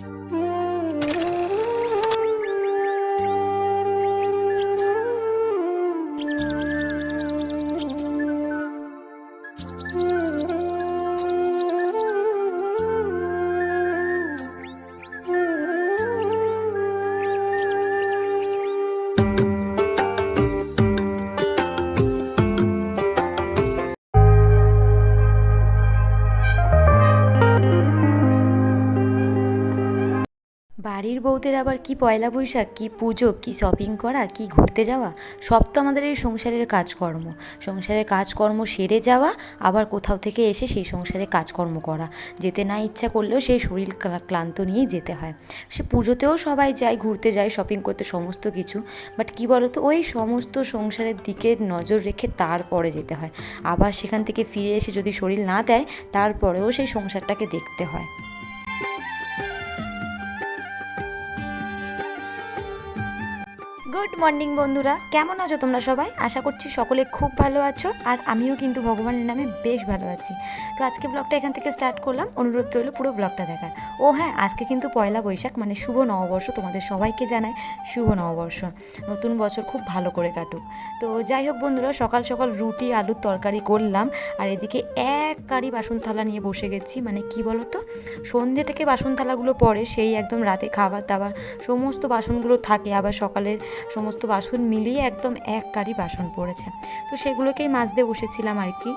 Mm-hmm. বাড়ির বউদের আবার কি পয়লা বৈশাখ, কি পুজো, কি শপিং করা, কি ঘুরতে যাওয়া, সব তো আমাদের এই সংসারের কাজকর্ম। সংসারের কাজকর্ম সেরে যাওয়া, আবার কোথাও থেকে এসে সেই সংসারে কাজকর্ম করা। যেতে না ইচ্ছা করলেও সেই শরীর ক্লা- ক্লান্ত নিয়েই যেতে হয়। সে পুজোতেও সবাই যায়, ঘুরতে যায় শপিং করতে সমস্ত কিছু। বাট কী বলতো, ওই সমস্ত সংসারের দিকে নজর রেখে তারপরে যেতে হয়। আবার সেখান থেকে ফিরে এসে যদি শরীর না দেয়, তারপরেও সেই সংসারটাকে দেখতে হয়। গুড মর্নিং বন্ধুরা। কেমন আছো তোমরা সবাই? আশা করছি সকলে খুব ভালো আছো, আর আমিও কিন্তু ভগবানের নামে বেশ ভালো আছি। তো আজকে ব্লগটা এখান থেকে স্টার্ট করলাম। অনুরোধ রইল পুরো ব্লগটা দেখার। ও হ্যাঁ আজকে কিন্তু পয়লা বৈশাখ মানে শুভ নববর্ষ তোমাদের সবাইকে জানায় শুভ নববর্ষ। নতুন বছর খুব ভালো করে কাটুক। তো যাই হোক বন্ধুরা, সকাল সকাল রুটি, আলুর তরকারি করলাম। আর এদিকে এক কারি বাসন থালা নিয়ে বসে গেছি। মানে কি বলো তো সন্ধে থেকে বাসন থালাগুলো পড়ে, সেই একদম রাতে খাবার দাবার সমস্ত বাসনগুলো থাকে। আবার সকালের সমস্ত বাসন মিলিয়ে একদম এক কারি বাসন পড়েছে। তো সেগুলোকেই মাজতে বসেছিলাম আর কি।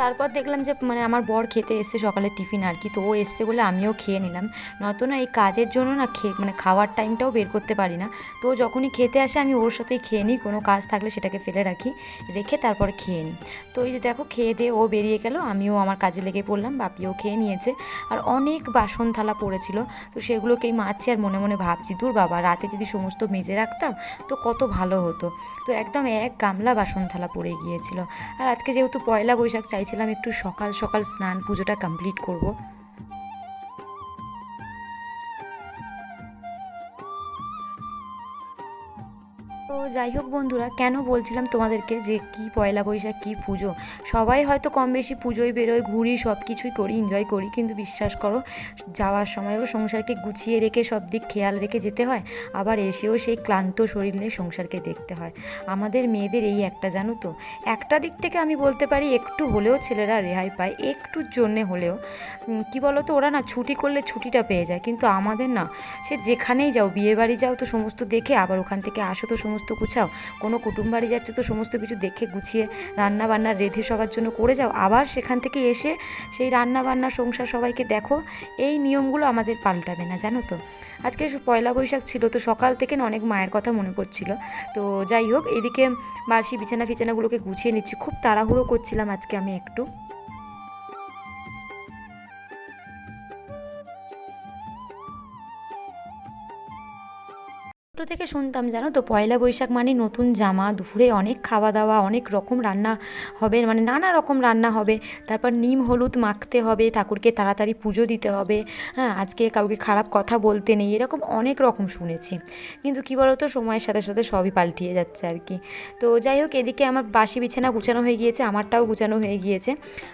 তারপর দেখলাম যে মানে আমার বর খেতে এসছে সকালে টিফিন আর কি, তো ও এসছে বলে আমিও খেয়ে নিলাম। নয়তো না এই কাজের জন্য না খেয়ে মানে খাওয়ার টাইমটাও বের করতে পারি না। তো যখনই খেতে আসে আমি ওর সাথেই খেয়ে নিই, কোনো কাজ থাকলে সেটাকে ফেলে রাখি, রেখে তারপর খেয়ে নিই। তো এই যে দেখো, খেয়ে দিয়ে ও বেরিয়ে গেল, আমিও আমার কাজে লেগে পড়লাম, বাপিও খেয়ে নিয়েছে। আর অনেক বাসন থালা পড়েছিল, তো সেগুলোকেই মারছি আর মনে মনে ভাবছি, দূর বাবা, রাতে যদি সমস্ত মেজে রাখতাম, তো কত ভালো হতো। তো একদম এক গামলা বাসন থালা পড়ে গিয়েছিল। আর আজকে যেহেতু পয়লা বৈশাখ চাইছিলাম একটু সকাল সকাল স্নান পুজোটা কমপ্লিট করব। যাই হোক বন্ধুরা, কেন বলছিলাম তোমাদেরকে যে কি পয়লা বৈশাখ, কি পুজো? সবাই হয়তো কম বেশি পুজোয় বেরোয়, ঘুরি সব কিছুই করি এনজয় করি, কিন্তু বিশ্বাস করো, যাওয়ার সময়ও সংসারকে গুছিয়ে রেখে সব দিক খেয়াল রেখে যেতে হয়, আবার এসেও সেই ক্লান্ত শরীর নিয়ে সংসারকে দেখতে হয়। আমাদের মেয়েদের এই একটা, জানো তো? একটা দিক থেকে আমি বলতে পারি, একটু হলেও ছেলেরা রেহাই পায়, একটুর জন্যে হলেও কি বলো তো ওরা না ছুটি করলে ছুটিটা পেয়ে যায়, কিন্তু আমাদের না, সে যেখানেই যাও বিয়ে বাড়ি যাও তো সমস্ত দেখে, আবার ওখান থেকে আসো তো সমস্ত গুছাও। কোনো কুটুম বাড়ি যাচ্ছ তো সমস্ত কিছু দেখে গুছিয়ে রান্না বান্না রেধে সবার জন্য করে যাও। আবার সেখান থেকে এসে সেই রান্না বান্না সংসার সবাইকে দেখো, এই নিয়মগুলো আমাদের পাল্টাবে না, জানো তো? আজকে পয়লা বৈশাখ ছিল তো সকাল থেকে না অনেক মায়ের কথা মনে পড়ছিল। তো যাই হোক, এদিকে বাসি বিছানা ফিছানাগুলোকে গুছিয়ে নিচ্ছি। খুব তাড়াহুড়ো করছিলাম আজকে আমি একটু। থেকে শুনতাম, জানো তো? পয়লা বৈশাখ মানে নতুন জামা, দুপুরে অনেক খাওয়া দাওয়া অনেক রকম রান্না হবে মানে নানা রকম রান্না হবে। তারপর নিম হলুদ মাখতে হবে, ঠাকুরকে তাড়াতাড়ি পুজো দিতে হবে। হ্যাঁ আজকে কাউকে খারাপ কথা বলতে নেই, এরকম অনেক রকম শুনেছি। কিন্তু কী বলো তো সময়ের সাথে সাথে সবই পাল্টিয়ে যাচ্ছে আর কি। তো যাই হোক, এদিকে আমার বাসি বিছানা গুছানো হয়ে গিয়েছে, আমারটাও গুছানো হয়ে গিয়েছে।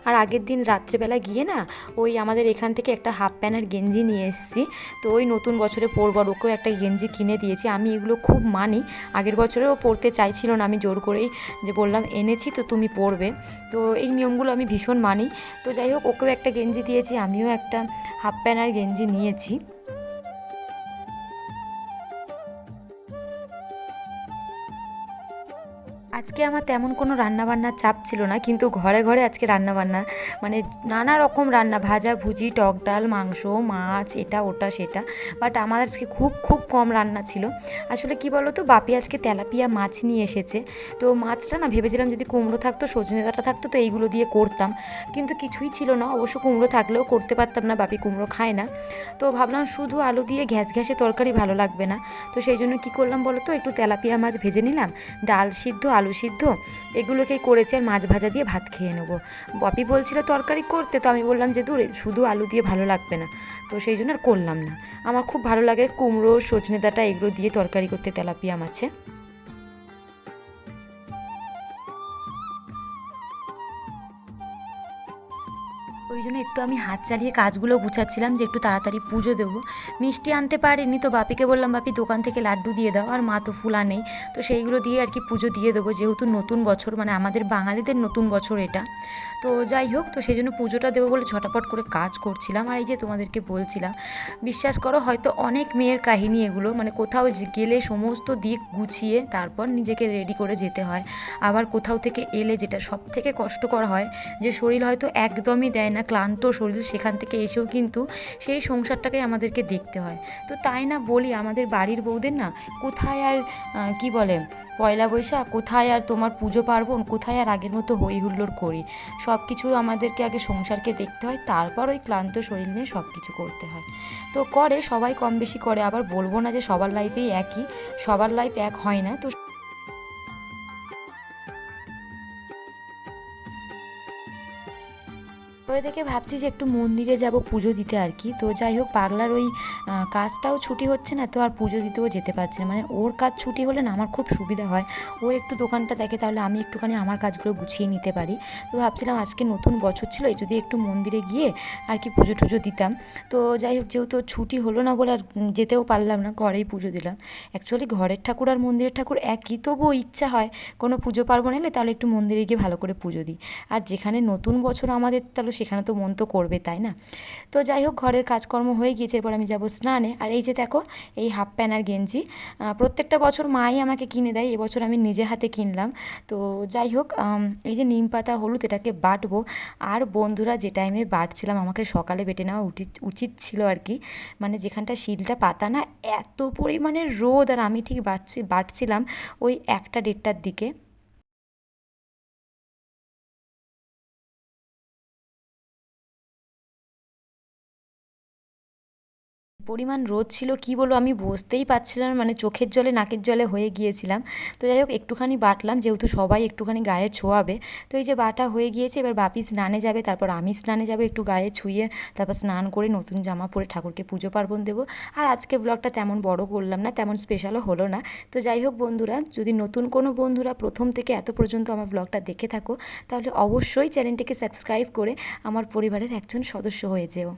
আর আগের দিন রাত্রেবেলা গিয়ে না, ওই আমাদের এখান থেকে একটা হাফ প্যান্ট আর গেঞ্জি নিয়ে এসেছি। তো ওই নতুন বছরে পরবার ওকেও একটা গেঞ্জি কিনে দিয়েছি। আমি এগুলো খুব মানি। আগের বছরেও পড়তে চাইছিল না, আমি জোর করেই যে বললাম, এনেছি তো তুমি পড়বে। তো এই নিয়মগুলো আমি ভীষণ মানি। তো যাই হোক, ওকেও একটা গেঞ্জি দিয়েছি, আমিও একটা হাফ প্যান্ট আর গেঞ্জি নিয়েছি। আজকে আমার তেমন কোনো রান্নাবান্নার চাপ ছিল না, কিন্তু ঘরে ঘরে আজকে রান্নাবান্না মানে নানা রকম রান্না, ভাজা, ভুজি, টক ডাল, মাংস, মাছ, এটা, ওটা, সেটা বাট আমার আজকে খুব খুব কম রান্না ছিল। আসলে কি বলো তো বাপি আজকে তেলাপিয়া মাছ নিয়ে এসেছে, তো মাছটা না ভেবেছিলাম যদি কুমড়ো থাকতো, সজনে ডাঁটা থাকতো, তো এইগুলো দিয়ে করতাম, কিন্তু কিছুই ছিল না, অবশ্য কুমড়ো থাকলেও করতে পারতাম না, বাপি কুমড়ো খায় না, তো ভাবলাম শুধু আলু দিয়ে ঘ্যাস ঘ্যাসে তরকারি ভালো লাগবে না, তো সেই জন্য কী করলাম বলো তো একটু তেলাপিয়া মাছ ভেজে নিলাম, ডাল সিদ্ধ, আলু সিদ্ধ, এগুলোকেই করেছে আর মাছ ভাজা দিয়ে ভাত খেয়ে নেব। বপি বলছিল, তরকারি করতে? তো আমি বললাম যে, দূরে, শুধু আলু দিয়ে ভালো লাগবে না। তো সেই জন্য আর করলাম না। আমার খুব ভালো লাগে কুমড়ো, সজনে ডাঁটা, এগুলো দিয়ে তরকারি করতে তেলাপিয়া মাছে। ওই জন্য একটু আমি হাত চালিয়ে কাজগুলো গুছাচ্ছিলাম যে একটু তাড়াতাড়ি পুজো দেবো। মিষ্টি আনতে পারিনি তো বাপিকে বললাম, বাপি, দোকান থেকে লাড্ডু দিয়ে দাও, আর মা তো ফুল আনেই। তো সেইগুলো দিয়ে আর কি পুজো দিয়ে দেবো, যেহেতু নতুন বছর মানে আমাদের বাঙালিদের নতুন বছর এটা। তো যাই হোক, তো সেই জন্য পুজোটা দেবো বলে ঝটাপট করে কাজ করছিলাম। আর এই যে তোমাদেরকে বলছিলাম, বিশ্বাস করো হয়তো অনেক মেয়ের কাহিনী এগুলো মানে কোথাও গেলে সমস্ত দিক গুছিয়ে তারপর নিজেকে রেডি করে যেতে হয়। আবার কোথাও থেকে এলে যেটা সব থেকে কষ্টকর হয়, যে শরীর হয়তো একদমই দেয় না, ক্লান্ত শরীর, সেখান থেকে এসেও কিন্তু সেই সংসারটাকে আমাদেরকে দেখতে হয়। তো তাই না বলি, আমাদের বাড়ির বউদের না কোথায় আর কি বলে, পয়লা বৈশাখ, কোথায় আর তোমার পুজো পার্বণ, কোথায় আর আগের মতো হই হুল্লোড় করি। সব কিছু আমাদেরকে আগে সংসারকে দেখতে হয়, তারপর ওই ক্লান্ত শরীর নিয়ে সব কিছু করতে হয়। তো করে, সবাই কম বেশি করে, আবার বলব না যে সবার লাইফেই একই, সবার লাইফ এক হয় না। তো করে দেখে ভাবছি যে একটু মন্দিরে যাব, পুজো দিতে আর কি। তো যাই হোক, পাগলার ওই কাজটাও ছুটি হচ্ছে না, তো আর পুজো দিতেও যেতে পারছি না। মানে ওর কাজ ছুটি হলে না আমার খুব সুবিধা হয়। ও একটু দোকানটা দেখে তাহলে আমি একটুখানি আমার কাজগুলো গুছিয়ে নিতে পারি। তো ভাবছিলাম আজকে নতুন বছর ছিল যদি একটু মন্দিরে গিয়ে আর কি পুজো টুজো দিতাম। তো যাই হোক, যেহেতু ছুটি হলো না বলে আর যেতেও পারলাম না, ঘরেই পুজো দিলাম। অ্যাকচুয়ালি ঘরের ঠাকুর আর মন্দিরের ঠাকুর একই, তবুও ইচ্ছা হয়। কোনো পুজো পার্বণ এলে তাহলে একটু মন্দিরে গিয়ে ভালো করে পুজো দিই। আর যেখানে নতুন বছর আমাদের, তাহলে সেখানে তো মন তো করবে, তাই না? তো যাই হোক, ঘরের কাজকর্ম হয়ে গিয়েছে, এরপর আমি যাব স্নানে। আর এই যে দেখো, এই হাফ প্যান্ট আর গেঞ্জি প্রত্যেকটা বছর মাই আমাকে কিনে দেয়, এবছর আমি নিজে হাতে কিনলাম। তো যাই হোক এই যে নিম পাতা, হলুদ, এটাকে বাটবো। আর বন্ধুরা, যে টাইমে বাটছিলাম, আমাকে সকালে বেটে নেওয়া উচিত উচিত ছিল আর কি। মানে যেখানটা শিলটা পাতা না, এত পরিমাণে রোদ, আর আমি ঠিক বাটছি, বাটছিলাম ওই একটা দেড়টার দিকে। পরিমাণ রোদ ছিল, কি বলব আমি বসতেই পারছিলাম মানে চোখের জলে, নাকের জলে হয়ে গিয়েছিলাম। তো যাই হোক, একটুখানি বাটলাম, যেহেতু সবাই একটুখানি গায়ে ছোঁয়াবে। তো এই যে বাটা হয়ে গিয়েছে, এবার বাপি স্নানে যাবে, তারপর আমি স্নানে যাব, একটু গায়ে ছুঁয়ে, তারপর স্নান করে নতুন জামা পরে ঠাকুরকে পুজো পার্বণ দেবো। আর আজকে ব্লগটা তেমন বড় করলাম না, তেমন স্পেশালও হলো না। তো যাই হোক বন্ধুরা, যদি নতুন কোনো বন্ধুরা প্রথম থেকে এত পর্যন্ত আমার ব্লগটা দেখে থাকো, তাহলে অবশ্যই চ্যানেলটিকে সাবস্ক্রাইব করে আমার পরিবারের একজন সদস্য হয়ে যেও।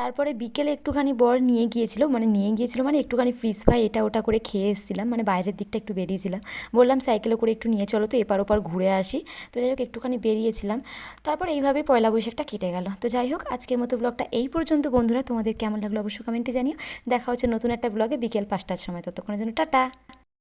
তারপরে বিকেলে একটুখানি বর নিয়ে গিয়েছিল মানে নিয়ে গিয়েছিল মানে একটুখানি ফ্রিজ ফ্রাই এটা ওটা করে খেয়ে এসেছিলাম মানে বাইরের দিকটা একটু বেরিয়েছিলাম। বললাম, সাইকেলে করে একটু নিয়ে চলো তো, এপার ওপার ঘুরে আসি। তো যাই হোক, একটুখানি বেরিয়েছিলাম। তারপর এইভাবে পয়লা বৈশাখটা কেটে গেল। তো যাই হোক, আজকের মতো ব্লগটা এই পর্যন্ত। বন্ধুরা, তোমাদের কেমন লাগল অবশ্যই কমেন্টে জানিও। দেখা হচ্ছে নতুন একটা ব্লগে বিকেল পাঁচটার সময়। ততক্ষণের জন্য টাটা!